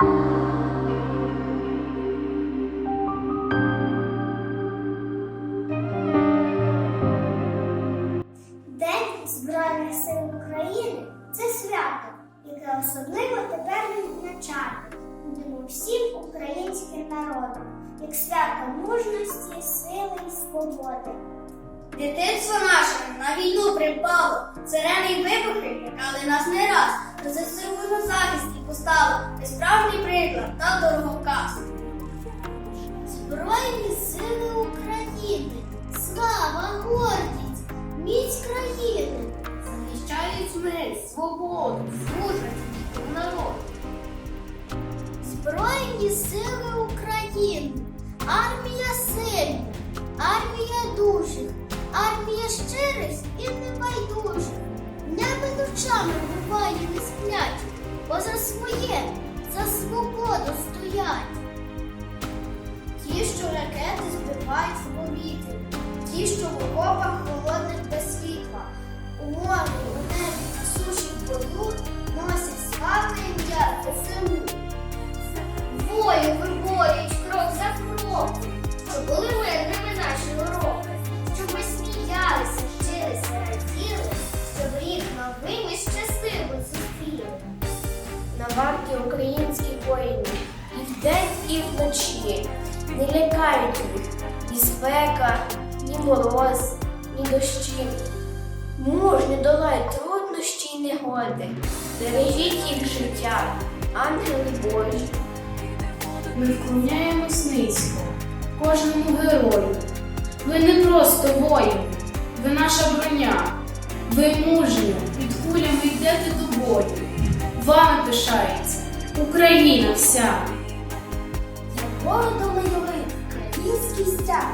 День Збройних сил України це свято, яке особливо тепер відзначати будемо всім українським народом, як свято мужності, сили і свободи. Дитинство наше на війну припало, сирени й вибухи лякали нас не раз, та ЗСУ на захист і постало справжній приклад та дороговказ. Збройні сили України, слава, гордість, міць країни. Захищають мир, свободу, мужність і народ. Збройні сили України, армія сильна, армія дужих, армія щирих і небайдужих. Днями ночами буває не сплять, бо за своє, за свободу стоять. Ті, що ракети збивають в повітрі, ті, що в окопах варті українські воїни і вдень, і вночі не лякають їх ні спека, ні мороз, ні дощі. Мужньо долають труднощі й негоди, бережіть їх життя, ангели Божі. Ми вклоняємось низько кожному герою. Ви не просто воїн, ви наша броня. Ви мужньо під кулями йдете до бою. Пишається Україна вся. Городом і український стяг